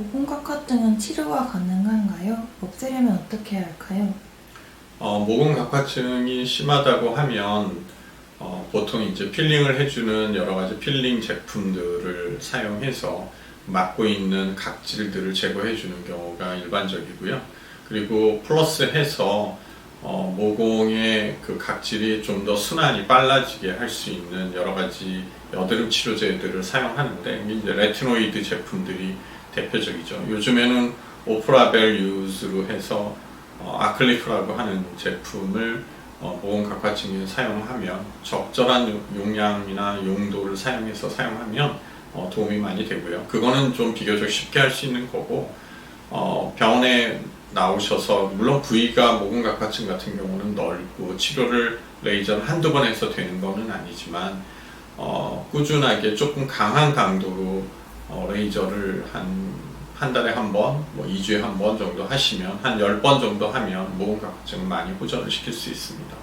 모공각화증은 치료가 가능한가요? 없애려면 어떻게 해야 할까요? 어, 모공 각화증이 심하다고 하면 어, 보통 이제 필링을 해주는 여러 가지 필링 제품들을 사용해서 막고 있는 각질들을 제거해 주는 경우가 일반적이고요. 그리고 플러스해서 어, 모공의 그 각질이 좀 더 순환이 빨라지게 할 수 있는 여러 가지 여드름 치료제들을 사용하는데 이제 레티노이드 제품들이 대표적이죠. 요즘에는 오프라벨 유즈로 해서 어, 아클리프라고 하는 제품을 어, 모공 각화증에 사용하면 적절한 용- 용량이나 용도를 사용해서 사용하면 어, 도움이 많이 되고요. 그거는 좀 비교적 쉽게 할 수 있는 거고 어, 병원에 나오셔서 물론 부위가 모공 각화증 같은 경우는 넓고 치료를 레이저를 한두 번 해서 되는 거는 아니지만 어, 꾸준하게 조금 강한 강도로 어, 레이저를 한 한 달에 한 번, 뭐 2주에 한 번 정도 하시면 한 10번 정도 하면 모공 각화증을 많이 호전을 시킬 수 있습니다.